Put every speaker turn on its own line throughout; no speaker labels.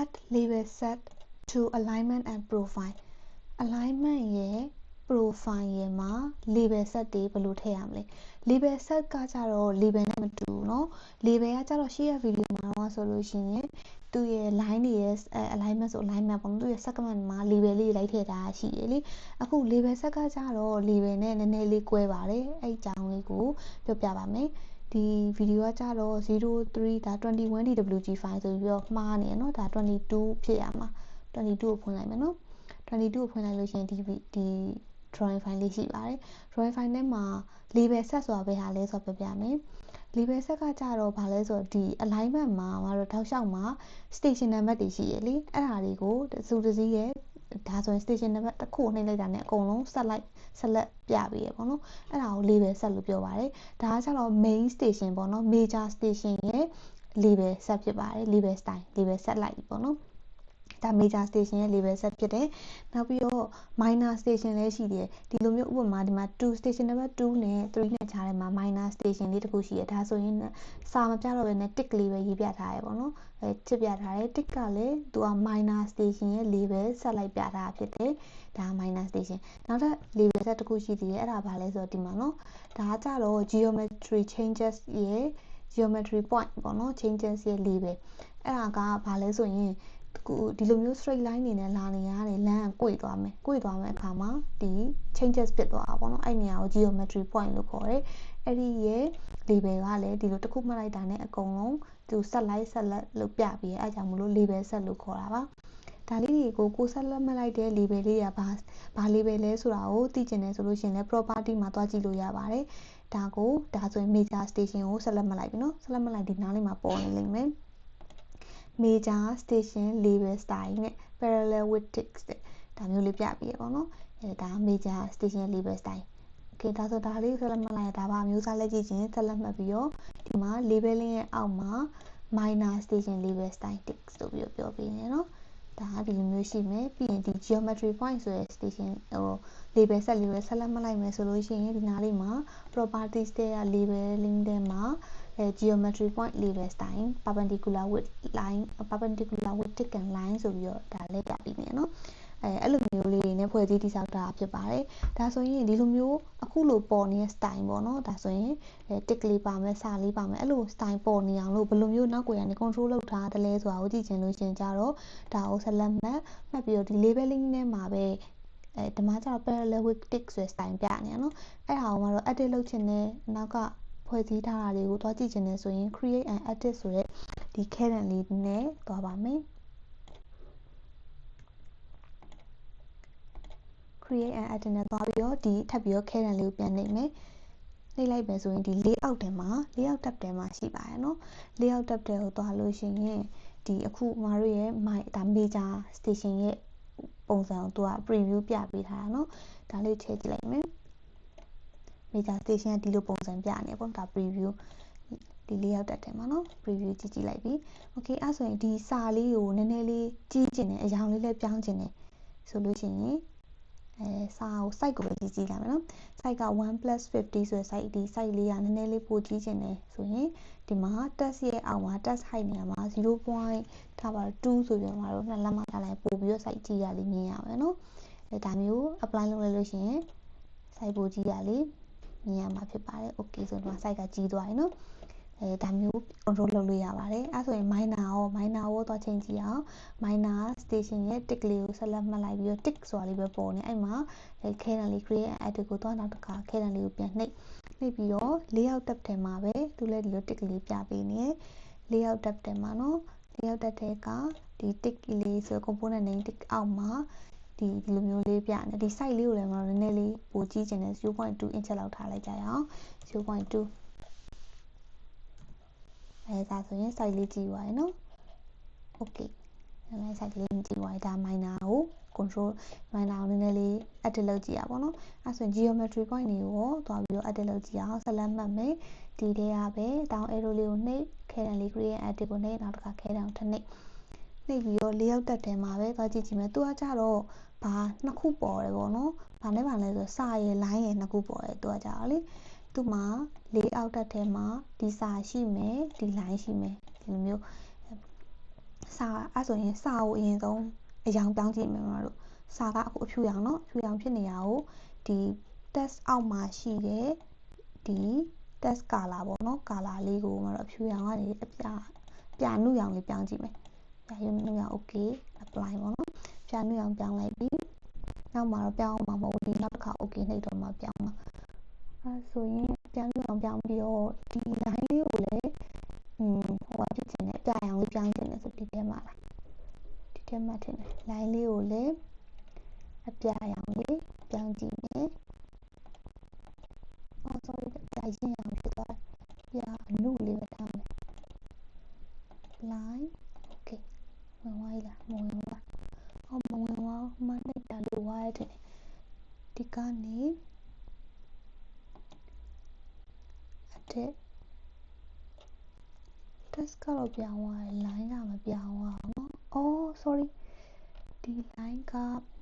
add label set to alignment and profile alignment ရဲ့ profile ရဲ့မှာ label set တွေဘယ်လိုထည့်ရမလဲ label set ကကြတော့ label နဲ့မတူဘူးเนาะ label ကကြတော့ရှေ့ရ video မှာတော့ဆိုလို့ရှိရင်သူ့ရဲ့ line တွေရဲ့ alignment ဆို alignment ပေါ့နော်သူ့ရဲ့ segment မှာ label လေးလိုက်ထည့်ထားရှိတယ်လေအခု label set ကကြတော့ label နဲ့နည်းနည်းလေးကွဲပါတယ်အဲ့အကြောင်းလေးကိုပြောပြပါမယ် ဒီဗီဒီယိုကကြတော့03ဒါ 21dwg file ဆိုပြီးတော့မှားနေရနော်ဒါ22ဖြစ်ရမှာ22ကိုဖွင့်လိုက်မယ်နော်22ကိုဖွင့်လိုက်လို့ရှင်ဒီဒီ drawing file လေးရှိပါတယ် drawing file ထဲမှာ label set ဆိုတာပဲဟာလဲဆိုတော့ပြပြမယ် label set ကကြတော့ဘာလဲဆိုတော့ဒီ alignment မှာကတော့ထောက်လျှောက်မှာ station number တွေရှိရလေအဲ့ဒါတွေကိုတစုတစည်းရဲ့ ဒါဆိုရင် station number တစ်ခုနှိပ်လိုက်တာနဲ့အကုန်လုံးဆက်လိုက်ဆက်လက်ပြပေးရပေါ့နော်အဲ့ဒါကို label set လို့ပြောပါတယ်ဒါကကျတော့ main station ပေါ့နော် major station ရဲ့ label set ဖြစ်ပါတယ် label style label set လိုက်ပေါ့နော် ဒါ major station ရဲ့ label set ဖြစ်တယ်။နောက်ပြီးတော့ minor station လည်းရှိတယ်။ဒီလိုမျိုးဥပမာဒီမှာ2 station number 2နဲ့3နဲ့ခြားထဲမှာ minor station လေးတစ်ခုရှိတယ်။ဒါဆိုရင်စာမပြတော့ဘဲနဲ့ tick လေးပဲရေးပြထားရပေါ့နော်။အဲ tick ပြထားတယ်။ tick ကလည်းသူက minor station ရဲ့ label ဆက်လိုက်ပြထားဖြစ်တယ်။ဒါ minor station ။နောက်ထပ် label set တစ်ခုရှိသေးတယ်။အဲ့ဒါဘာလဲဆိုတော့ဒီမှာနော်။ဒါကကြတော့ geometry changes ရဲ့ geometry point ပေါ့နော် changes ရဲ့ label အဲ့ဒါကဘာလဲဆိုရင် ကိုဒီလိုမျိုး straight line နေနဲ့လာနေရတယ်လမ်းက꿰သွားမယ်꿰သွားမယ့်အခါမှာဒီ changes ဖြစ်သွားတာပေါ့နော်အဲ့နေရာကို geometry point လို့ခေါ်တယ်အဲ့ဒီရဲ့ label ကလည်းဒီလိုတစ်ခုမှတ်လိုက်တာနဲ့အကုန်လုံးသူဆက်လိုက်ဆက်လက်လို့ပြပြီးအဲ့ကြောင့်မလို့ label set လို့ခေါ်တာပါဒါလေးတွေကိုကိုဆက်လက်မှတ်လိုက်တဲ့ label လေးကဘာဘာ label လဲဆိုတာကိုသိကျင်တယ်ဆိုလို့ရှိရင်လည်း property မှာသွားကြည့်လို့ရပါတယ်ဒါကိုဒါဆိုရင် major station ကိုဆက်လက်မှတ်လိုက်ပြီနော်ဆက်လက်မှတ်လိုက်ဒီနားလေးမှာပေါ်နေလိမ့်မယ် major station label style နဲ့ parallel with text တဲ့ဒါမျိုးလေးပြပြီးရပါတော့အဲဒါ major station label style okay ဒါဆိုဒါလေးဆက်လက်မှတ်လိုက်ရတာပါမျိုးစားလက်ကြည့်ချင်းဆက်လက်မှတ်ပြီးတော့ဒီမှာ labeling ရဲ့အောက်မှာ minor station label style text ဆိုပြီးပြောပေးနေเนาะဒါကဒီလိုမျိုးရှိမယ်ပြီးရင်ဒီ geometry point ဆိုတဲ့ station ဟို label set လေးပဲဆက်လက်မှတ်လိုက်မယ်ဆိုလို့ရှိရင်ဒီနားလေးမှာ properties တဲ့ labeling တဲ့မှာအဲ geometry point levels တိုင်း perpendicular width line perpendicular vertical line ဆိုပြီးတော့ဒါလဲပြပြီးနေနော်အဲအဲ့လိုမျိုးလေးတွေနဲ့ဖွဲ့စည်းတည်ဆောက်တာဖြစ်ပါတယ်။ဒါဆိုရင်ဒီလိုမျိုးအခုလိုပေါ်နေတဲ့ style ပေါ့နော်။ဒါဆိုရင်အဲတစ်ကလေးပါမယ်၊စာလေးပါမယ်အဲ့လို style ပေါ်နေအောင်လို့ဘယ်လိုမျိုးနောက်ကိုရနေ control လုပ်ထားတယ်လဲဆိုတာကိုကြည့်ချင်လို့ရှင်ကြတော့ဒါကို select မှတ်မှတ်ပြီးတော့ဒီ labeling နဲ့မှာပဲအဲဓမ္မကျတော့ parallel with tick ဆိုတဲ့ style ပြနေရနော်။အဲ့ဒါကိုမှတော့ edit လုပ်ချင်တယ်။နောက်က ဖွဲ့စည်းထားတာတွေကိုတွားကြည့်ချင်တယ်ဆိုရင် create and edit ဆိုတဲ့ဒီ caron လေးနဲ့တွားပါမယ် create and edit နဲ့သွားပြီးတော့ဒီထပ်ပြီးတော့ caron လေးကိုပြန်နှိပ်မယ်နှိပ်လိုက်ပဲဆိုရင်ဒီ layout ထဲမှာ layout tab ထဲမှာရှိပါတယ်เนาะ layout tab ထဲကိုသွားလို့ရှိရင်ဒီအခုမတို့ရဲ့ my ဒါ major station ရဲ့ပုံစံကိုသူက preview ပြပေးထားတာเนาะဒါလေးထည့်ကြည့်လိုက်မယ် major station ကဒီလိုပုံစံပြနေပေါ့ဒါ preview ဒီလေးရောက်တက်တယ်မှာနော် preview ကြည့်ကြည့်လိုက်ပြီ okay အဲ့ဆိုရင်ဒီစာလေးကိုနည်းနည်းလေးကြီးကျင်တယ်အရောင်လေးလည်းပြောင်းကျင်တယ်ဆိုလို့ရှိရင်အဲစာကို site ကိုပဲကြည့်ကြည့်လိုက်မယ်နော် site က 1+50 ဆိုတဲ့ site ဒီ site လေးကနည်းနည်းလေးပိုကြီးကျင်တယ်ဆိုရင်ဒီမှာ test ရဲ့အောက်မှာ test height နေရာမှာ 0. ထားပါတော့2ဆိုပြီးတော့မှာတော့နှစ်လက်မထားလိုက်ပို့ပြီးတော့ site ကြည့်ရလေးမြင်ရမယ်နော်အဲဒါမျိုး apply လုပ်လိုက်လို့ရှိရင် site ပိုကြီးရလေး မြင်ရမှာဖြစ်ပါတယ် okay ဆိုတော့ site ကကြီးသွားပြီနော်အဲဒါမျိုး control လုပ်လို့ရပါတယ်အဲဆိုရင် minor ရော minor ရောသွားချိန်ကြည့်အောင် minor station ရဲ့ tick လေးကိုဆက်လက်မှတ်လိုက်ပြီးတော့ tick ဆိုတာလေးပဲပေါ်နေအဲ့မှာအဲ canon လေး create and edit ကိုသွားနောက်တစ်ခါ canon လေးကိုပြန်နှိပ်နှိပ်ပြီးတော့ layout tab ထဲမှာပဲသူလည်းဒီလို tick လေးပြပေးနေ layout tab ထဲမှာနော် layout tab ထဲကဒီ tick လေးဆို component name tick အောက်မှာ ဒီဒီလိုမျိုးလေးပြနေဒီ site လေးကိုလည်းမတော်နည်းနည်းလေးပိုကြည့်ချင်တယ်0.2 inch လောက်ထားလိုက်ကြရအောင်0.2အဲဒါဆိုရင် site လေးကြည့်ပါရနော် okay အဲ site လေးကြည့်ပါရဒါ minor ကို control minor ကိုနည်းနည်းလေး edit လုပ်ကြည့်ရပါတော့အဲဆိုရင် geometry point တွေကိုသွားပြီးတော့ edit လုပ်ကြည့်အောင်ဆက်လက်မှတ်မယ်ဒီထဲကပဲ down arrow လေးကိုနှိပ် canon လေး create edit ကိုနှိပ်နောက်တစ်ခါ canon ထပ်နှိပ် နှိပ်ပြီးတော့၄ရောက်တက်တယ်မှာပဲသွားကြည့်ကြည့်မယ်သူကကြတော့ဘာနှစ်ခုပေါ်တယ်ပေါ့နော်ဘာလဲဘာလဲဆိုစာရယ် line ရယ်နှစ်ခုပေါ်တယ်သူကကြတော့လေသူ့မှာ၄အောက်တက်တယ်မှာဒီစာရှိမယ်ဒီ line ရှိမယ်ဒီလိုမျိုးစာအဲ့ဆိုရင်စာကိုအရင်ဆုံးအယောင်ပြောင်းကြည့်မယ်မလို့စာကအခုအဖြူရောင်နော်အဖြူရောင်ဖြစ်နေတာကိုဒီ test အောက်မှာရှိတဲ့ဒီ test color ပေါ့နော် color လေးကိုမလို့အဖြူရောင်ကနေအပြပြနုရောင်လေးပြောင်းကြည့်မယ် ဒါယူမင်းက okay apply ပေါ့နော်ပြန်နှုတ်အောင်ပြောင်းလိုက်ပြီးနောက်မှာတော့ပြောင်းအောင်မှာမဟုတ်ဒီနောက်တစ်ခါ okay နှိပ်တော့မှပြောင်းမှာအဲဆိုရင်ပြန်နှုတ်အောင်ပြောင်းပြီးတော့ဒီ line လေးကိုလည်းอืมဟိုပါဖြစ်ချင်တယ်ပြရအောင်လေးပြောင်းချင်တယ်ဆိုဒီထဲမှာလာဒီထဲမှာထင်တယ် line လေးကိုလည်းအပြရအောင်လေးပြောင်းကြည့်မယ်အော် sorry ဒါရင်းအောင်ဖြစ်သွားပြအနုလေး 1 test ကတော့ပြောင်းသွားတယ် line ကမပြောင်းသွားဘူးเนาะ oh sorry ဒီ line က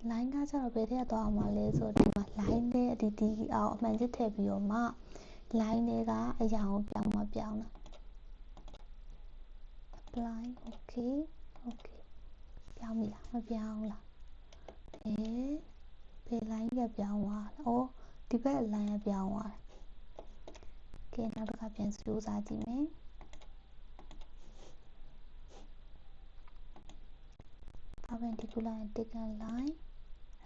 line ကကျတော့ဘယ်ထည့်သွားအောင်မလဲဆိုတော့ဒီမှာ line နဲ့ဒီဒီအောင်အမှန်စစ်ထည့်ပြီးတော့မှ line တွေကအရာကိုပြောင်းမပြောင်းတာ apply okay okay ပြောင်းပြီလားမပြောင်းလားအဲဘယ် line ကပြောင်းသွားလဲ oh ဒီဘက် line ကပြောင်းသွားတယ် ကဲနောက်တစ်ခါပြန်စူးစမ်းကြည့်မယ် perpendicular and taken line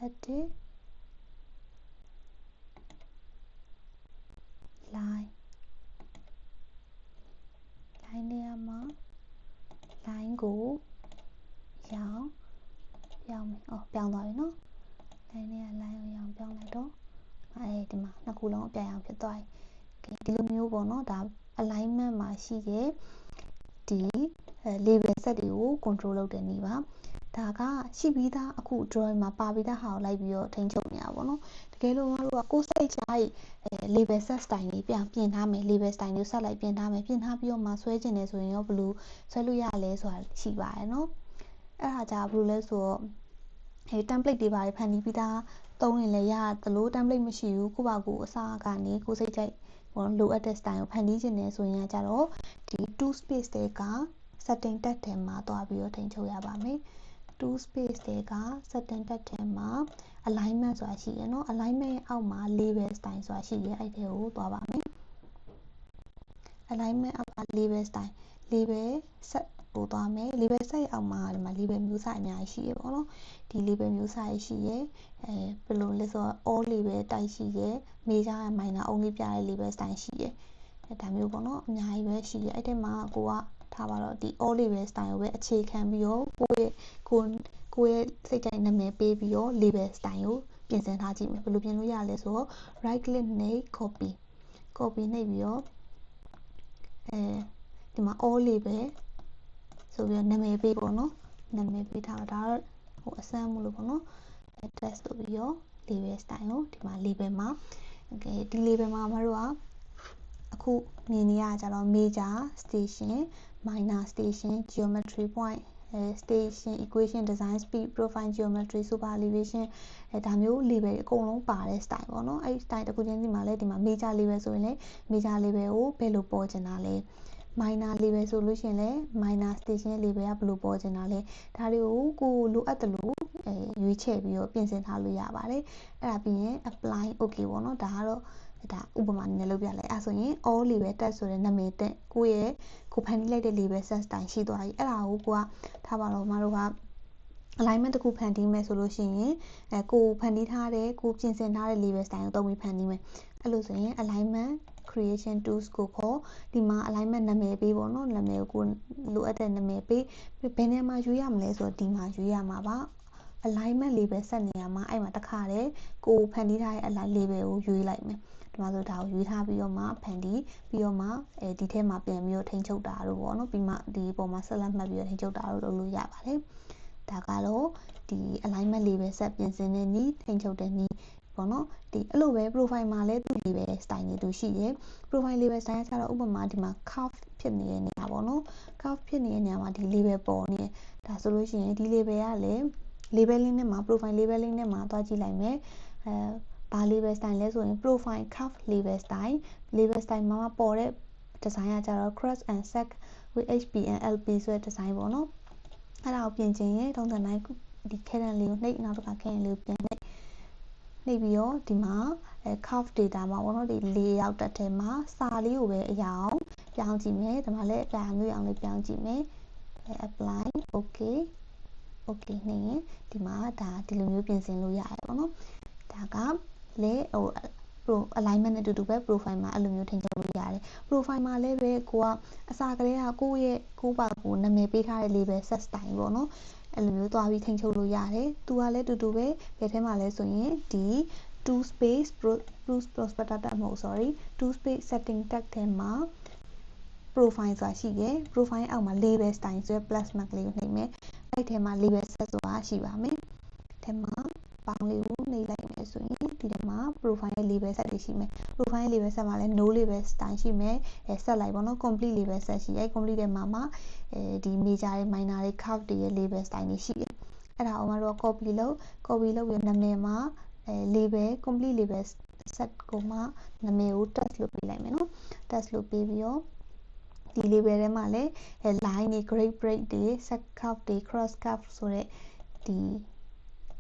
edit line line နေရာမှာ line ကိုရောင်ပြောင်းမယ်။အော်ပြောင်းသွားပြီနော်။ line နဲ့က line ကိုရောင်ပြောင်းလိုက်တော့အဲဒီမှာနှစ်ခုလုံးအပြတ်ရောင်ဖြစ်သွားပြီ။ ဒီလိုမျိုးပေါ့နော်ဒါ alignment မှာရှိတဲ့ဒီ label set တွေကို control လုပ်တဲ့နည်းပါဒါကရှိပြီးသားအခု drawing မှာပါပြီးသားဟာကိုလိုက်ပြီးတော့ထိန်းချုပ်နေတာပေါ့နော်တကယ်လို့မတို့ကကိုယ်စိတ်ကြားရဲ့ label set style လေးပြန်ပြင်ထားမယ် label style လေးဆက်လိုက်ပြင်ထားမယ်ပြင်ထားပြီးတော့မှဆွဲကျင်တယ်ဆိုရင်ရောဘယ်လိုဆွဲလို့ရလဲဆိုတာရှိပါတယ်နော်အဲ့ဒါကြဘယ်လိုလဲဆိုတော့အဲ template တွေပါတယ်ဖန်တီးပြီးသားသုံးရင်လည်းရတယ်လို့ template မရှိဘူးကိုယ့်ဘာကိုယ်အစားကနေကိုယ်စိတ်ကြိုက် ဟိုလိုအပ်တဲ့ style ကိုဖန်တီးခြင်းနဲ့ဆိုရင်ကြတော့ဒီ two space တွေက setting တက်တယ်မှာသွားပြီးတော့ထိန်းချုပ်ရပါမယ်။ 2 space တွေက setting တက်ထဲမှာ alignment ဆိုတာရှိရယ်เนาะ alignment ရဲ့အောက်မှာ label style ဆိုတာရှိရယ်အဲ့ဒီကိုသွားပါမယ် alignment အောက်က label style label set ပို့သွားမယ် label set ရဲ့အောက်မှာဒီမှာ label မျိုးစအများကြီးရှိရပေါ့နော်ဒီ label မျိုးစရရှိရအဲဘယ်လိုလဲဆိုတော့ all label တိုက်ရှိရ major minor only ပြတဲ့ label style ရှိရအဲဒါမျိုးပေါ့နော်အများကြီးပဲရှိရအဲ့ဒီမှာကိုကထားပါတော့ဒီ all label style ကိုပဲအခြေခံပြီးတော့ကိုယ့်ရဲ့ကိုကိုယ့်ရဲ့စိတ်တိုင်းနာမည်ပေးပြီးတော့ label style ကိုပြင်ဆင်ထားကြည့်မယ်ဘယ်လိုပြင်လို့ရလဲဆိုတော့ right click နဲ့ copy copy နှိပ်ပြီးတော့အဲဒီမှာ all label ဆိုပြီးတော့နာမည်ပေးပေါ့နော်နာမည်ပေးထားတာဒါတော့ဟိုအစမ်းမလို့ပေါ့နော် test ဆိုပြီးတော့ label style ကိုဒီမှာ label မှာ okay ဒီ label မှာမတို့ကအခုမြင်နေရကြတော့ major station minor station geometry point station equation design speed profile geometry super elevation အဲဒါမျိုး level အကုန်လုံးပါတဲ့ style ပေါ့နော်အဲ့ style တစ်ခုချင်းစီမှာလည်းဒီမှာ major level ဆိုရင်လည်း major level ကိုဘယ်လိုပေါ်ချင်တာလဲ minor level ဆိုလို့ရှိရင်လည်း minor station level ကဘယ်လိုပေါ်ချင်တာလဲဒါတွေကိုကိုလိုအပ်တယ်လို့အဲရွေးချယ်ပြီးတော့ပြင်ဆင်ထားလို့ရပါတယ်အဲ့ဒါပြီးရင် apply okay ပေါ့နော်ဒါကတော့ဒါဥပမာနည်းနည်းလုပ်ပြလိုက်အဲဆိုရင် all label test ဆိုတဲ့နာမည်တက်ကိုယ့်ရဲ့ကိုဖန်တီးလိုက်တဲ့ label set တိုင်းရှိသွားပြီအဲ့ဒါကိုကိုကထားပါတော့မတို့က alignment တခုဖန်တီးမယ်ဆိုလို့ရှိရင်အဲကိုဖန်တီးထားတဲ့ကိုပြင်ဆင်ထားတဲ့ label style ကိုသုံးပြီးဖန်တီးမယ် အဲ့လိုဆိုရင် alignment creation tools ကိုခေါ်ဒီမှာ alignment နာမည်ပေးပေါ့နော်နာမည်ကိုလိုအပ်တဲ့နာမည်ပေးဘယ်နေရာမှာရွေးရမလဲဆိုတော့ဒီမှာရွေးရမှာပါ alignment label ဆက်နေရမှာအဲ့မှာတစ်ခါတည်းကိုဖန်တီးထားတဲ့ align label ကိုရွေးလိုက်မယ်ဒီမှာဆိုဒါကိုရွေးထားပြီးတော့မှဖန်တီးပြီးတော့မှအဲဒီထဲမှာပြန်ပြီးတော့ထိန်းချုပ်တာတို့ပေါ့နော်ပြီးမှဒီပုံမှာဆက်လက်မှတ်ပြီးတော့ထိန်းချုပ်တာတို့လုပ်လို့ရပါတယ်ဒါကတော့ဒီ alignment label set ပြင်ဆင်တဲ့နည်းထိန်းချုပ်တဲ့နည်း ပေါ့နော်ဒီအဲ့လိုပဲ profile မှာလည်းသူ့ label style တွေသူရှိတယ် profile label style ကျတော့ဥပမာဒီမှာ curve ဖြစ်နေတဲ့နေရာပေါ့နော် curve ဖြစ်နေတဲ့နေရာမှာဒီ label ပေါ်နေဒါဆိုလို့ရှိရင်ဒီ label ကလည်း labeling နဲ့မှာ profile labeling နဲ့မှာသွားကြည့်လိုက်မယ်အဲဘာ label style လဲဆိုရင် profile curve label style label style မှာပေါ်တဲ့ design ကကြတော့ cross and sec with hp and lp ဆိုတဲ့ design ပေါ့နော်အဲ့ဒါကိုပြင်ချင်ရင်ထုံးစံတိုင်းဒီခဲတံလေးကိုနှိပ်နောက်တစ်ခါခဲတံလေးကိုပြန် နှိပ်နှိပ်ပြီးတော့ဒီမှာအဲ curve data မှာပေါ့နော်ဒီလေးရောက်တက်ထဲမှာစာလေးကိုပဲအရာအောင်ပြောင်းကြည့်မယ်ဒီမှာလည်းအပြာမျိုးအောင်လေးပြောင်းကြည့်မယ်အဲ apply okay okay နှိပ်ရင်ဒီမှာဒါဒီလိုမျိုးပြင်ဆင်လို့ရတယ်ပေါ့နော်ဒါကလေဟို pro alignment နဲ့အတူတူပဲ profile မှာအဲ့လိုမျိုးထိန်းချုပ်လို့ရတယ် profile မှာလည်းပဲကိုကအစာကလေးကကိုယ့်ရဲ့ကိုယ့်ဘာကိုနာမည်ပေးထားတဲ့ label set style ပေါ့နော် အဲ့လိုမျိုးသွားပြီးထိန်းချုပ်လို့ရတယ်သူကလည်းအတူတူပဲဘယ်ထဲမှာလဲဆိုရင်ဒီ two space bruce prospector tag မဟုတ် sorry two space setting tag ထဲမှာ profile ဆိုတာရှိတယ် profile အောက်မှာ label style ဆိုရယ် plus mark လေးကိုနှိပ်မယ်အဲ့ထဲမှာ label set ဆိုတာရှိပါမယ်ထဲမှာ ပေါင်းလေးကိုနှိပ်လိုက်မယ်ဆိုရင်ဒီထဲမှာ profile label set တွေရှိမယ် profile label set မှာလည်း no label style ရှိမယ်အဲဆက်လိုက်ပေါ့နော် complete label set ရှိရဲ complete တဲ့မှာမှာအဲဒီ major တွေ minor တွေ curve တွေရဲ့ label style တွေရှိတယ်အဲ့ဒါအောင်မတော့ copy လုပ် copy လုပ်ပြီးနာမည်မှာအဲ label complete label set ကိုမှနာမည်ကို test လုပ်ပေးလိုက်မယ်နော် test လုပ်ပေးပြီးတော့ဒီ label ထဲမှာလည်း line တွေ grade break တွေ set curve တွေ cross curve ဆိုတဲ့ဒီ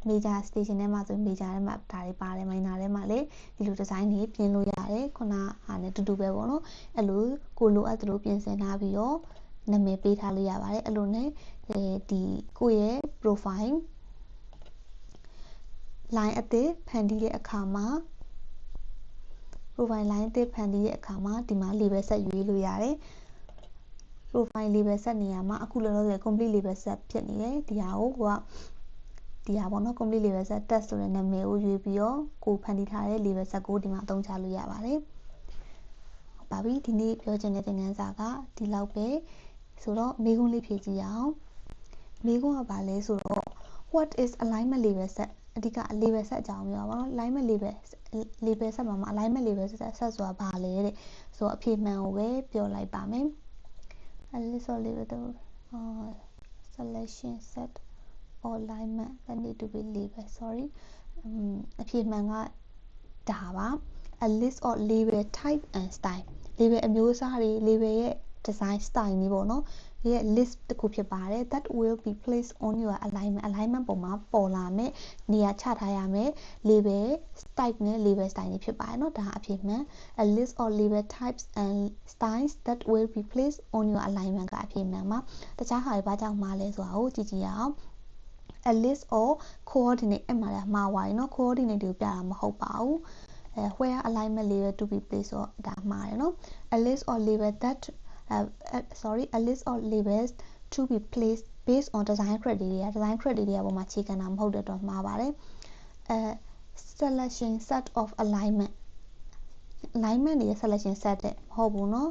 major station ထဲမှာဆို major ထဲမှာဒါတွေပါတယ် minor ထဲမှာလည်းဒီလို design တွေပြင်လို့ရတယ်ခုနအားနဲ့တူတူပဲပေါ့နော်အဲ့လိုကိုလိုအပ်သလိုပြင်ဆင်ထားပြီးတော့နာမည်ပေးထားလို့ရပါတယ်အဲ့လိုနဲ့အဲဒီကိုယ့်ရဲ့ profile line အသစ်ဖန်တီးတဲ့အခါမှာ profile line အသစ်ဖန်တီးတဲ့အခါမှာဒီမှာ label set ရွေးလို့ရတယ် profile label set နေရာမှာအခုလောလောဆယ် complete label set ဖြစ်နေတယ်ဒီဟာကိုက ဒီဟာပေါ့နော် complete label set test ဆိုတဲ့နာမည်ကိုရွေးပြီးတော့ကိုဖန်တီးထားတဲ့ label set ကိုဒီမှာအသုံးချလို့ရပါတယ်ဟုတ်ပါပြီဒီနေ့ပြောချင်တဲ့သင်ခန်းစာကဒီလောက်ပဲဆိုတော့မေးခွန်းလေးဖြေကြည့်အောင်မေးခွန်းကဘာလဲဆိုတော့ what is alignment label set အဓိက label set အကြောင်းပြောပါတော့ alignment label label set မှာမှာ alignment label set ဆက်ဆိုတာဘာလဲတဲ့ဆိုတော့အဖြေမှန်ကိုပဲပြောလိုက်ပါမယ် a list of label the uh, selection set or alignment that need to be label sorry အဖြေမှန်ကဒါပါ a list of label type and style label အမျိုးအစားတွေ label ရဲ့ design style นี้ပေါ့နော်ရဲ့ list တစ်ခုဖြစ်ပါတယ် that will be placed on your alignment alignment ပုံမှာပေါ်လာမယ်နေရာချထားရမယ် label type နဲ့ label style တွေဖြစ်ပါတယ်เนาะဒါအဖြစ်မှန် a list of label types and styles that will be placed on your alignment ကအဖြစ်မှန်ပါတခြားဟာတွေဘာကြောင့်မှားလဲဆိုတာကိုကြည့်ကြည့်ရအောင် a list of coordinate အဲ့မှာလည်းမှားသွားပြီเนาะ coordinate တွေကိုပြတာမဟုတ်ပါဘူးအဲ where alignment label to be placed ဆိုဒါမှားတယ်เนาะ a list of label that uh, uh, sorry a list of labels to be placed based on design criteria design criteria ပေါ်မှာအခြေခံတာမဟုတ်တဲ့အတွက်မှားပါတယ်အဲ selection set of alignment alignment တွေရဲ့ selection set တဲ့မဟုတ်ဘူးเนาะ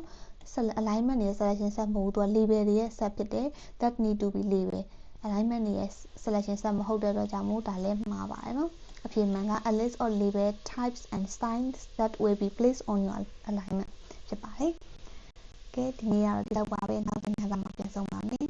alignment တွေရဲ့ selection set မဟုတ်ဘူးသူက label တွေရဲ့ set ဖြစ်တယ် that need to be label alignment တွေရဲ့ selection set မဟုတ်တဲ့အတွက်ကြောင့်မို့ဒါလည်းမှားပါတယ်နော်အဖြေမှန်က a list of label types and signs that will be placed on your alignment ဖြစ်ပါတယ်ကဲဒီနေ့ကတော့ဒီလောက်ပါပဲနောက်တစ်နေ့မှာပြန်ဆုံပါမယ်